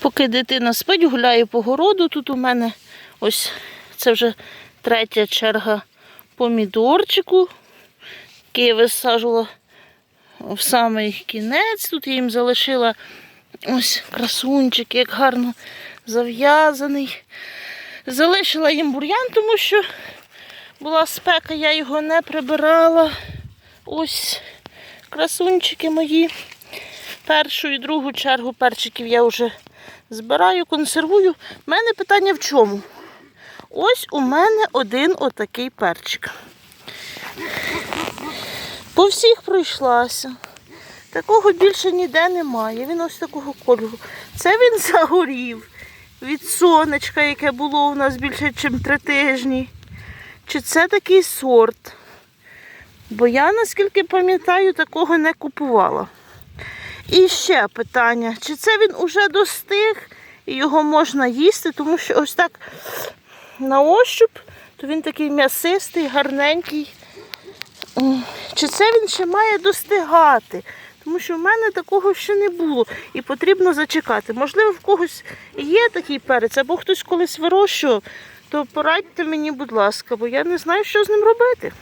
Поки дитина спить, гуляю по городу. Тут у мене ось це вже третя черга помідорчику, який я висаджувала в самий кінець. Тут я їм залишила ось красунчик, як гарно зав'язаний. Залишила їм бур'ян, тому що була спека, я його не прибирала. Ось красунчики мої. Першу і другу чергу перчиків я вже збираю, консервую. У мене питання в чому? Ось у мене один отакий перчик. По всіх пройшлася. Такого більше ніде немає. Він ось такого кольору. Це він загорів від сонечка, яке було у нас більше, ніж три тижні. Чи це такий сорт? Бо я, наскільки пам'ятаю, такого не купувала. І ще питання, чи це він уже достиг і його можна їсти, тому що ось так на ощуп, то він такий м'ясистий, гарненький. Чи це він ще має достигати? Тому що в мене такого ще не було і потрібно зачекати. Можливо, в когось є такий перець, або хтось колись вирощував, то порадьте мені, будь ласка, бо я не знаю, що з ним робити.